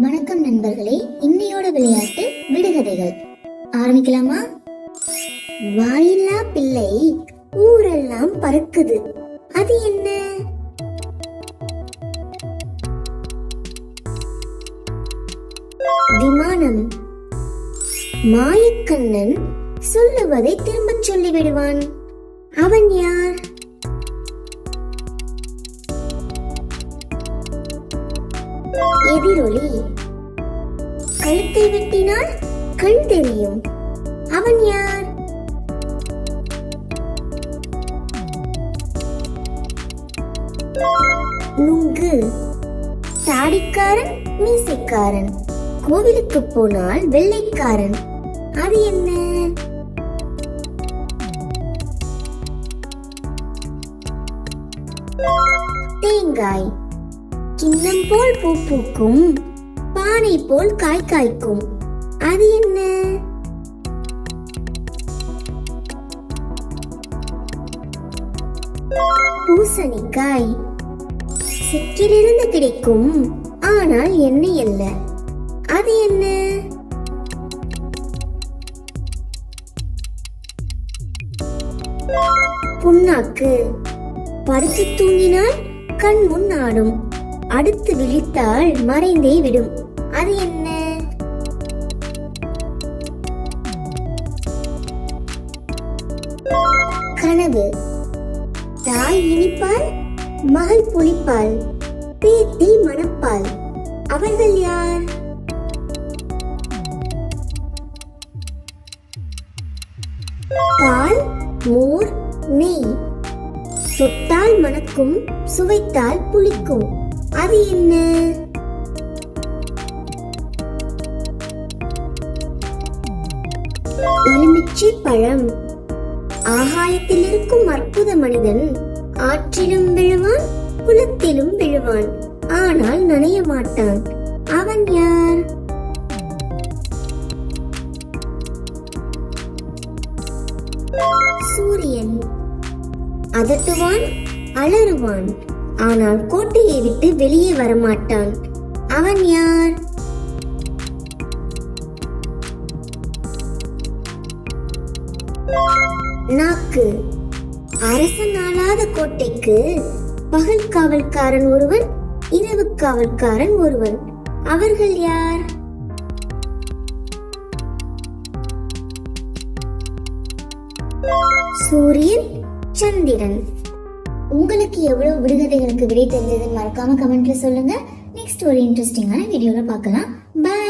வணக்கம் நண்பர்களே இன்னையோட விளையாட்டு விடுகதைகள். ஆரம்பிக்கலாமா? வாயில்லா பிள்ளை ஊரெல்லாம் பறக்குது. அது என்ன? விமானம். மாயக்கண்ணன் சொல்லுவதை திரும்பச் சொல்லிவிடுவான். அவன் யார்? எதிரொலி. கழுத்தை வெட்டினால் கண் தெரியும். அவன் யார்? நுங்கு. தாடிக்காரன் மீசைக்காரன். கோவிலுக்கு போனால் வெள்ளைக்காரன். அது என்ன? தேங்காய். கிண்ணம் போல் பூ பூக்கும் பானை போல் காய் காய்க்கும். அது என்ன? பூசணிக்காய். சிக்கிலிருந்து கிடைக்கும் ஆனால் எண்ணெய் அல்ல. அது என்ன? புண்ணாக்கு. படுத்து தூங்கினால் கண் முன் ஆடும் அடுத்து விழித்தால் மறைந்தே விடும். அது என்ன? கனவு. தாய் இனிப்பால் மகள் புளிப்பால் பேத்தி மணப்பால். அவர்கள் யார்? பால் மோர் நெய். தொட்டால் மணக்கும் சுவைத்தால் புளிக்கும். அது என்ன? எலுமிச்சை பழம். ஆகாயத்தில் இருக்கும் அற்புத மனிதன் ஆற்றிலும் விழுவான் குளத்திலும் விழுவான். ஆனால் நனைய மாட்டான். அவன் யார்? சூரியன். அதட்டுவான் அலறுவான். ஆனால் கோட்டையை விட்டு வெளியே வரமாட்டான். அவன் யார்? நாக்கு. அரசன் ஆளாத கோட்டைக்கு பகல் காவல்காரன் ஒருவன் இரவு காவல்காரன் ஒருவன். அவர்கள் யார்? சூரியன் சந்திரன். உங்களுக்கு எவ்வளவு விடுகதைகளுக்கு விடை தெரிஞ்சதுன்னு மறக்காம கமெண்ட்ல சொல்லுங்க. நெக்ஸ்ட் ஒரு இன்ட்ரெஸ்டிங்கான வீடியோல பார்க்கலாம். பாய்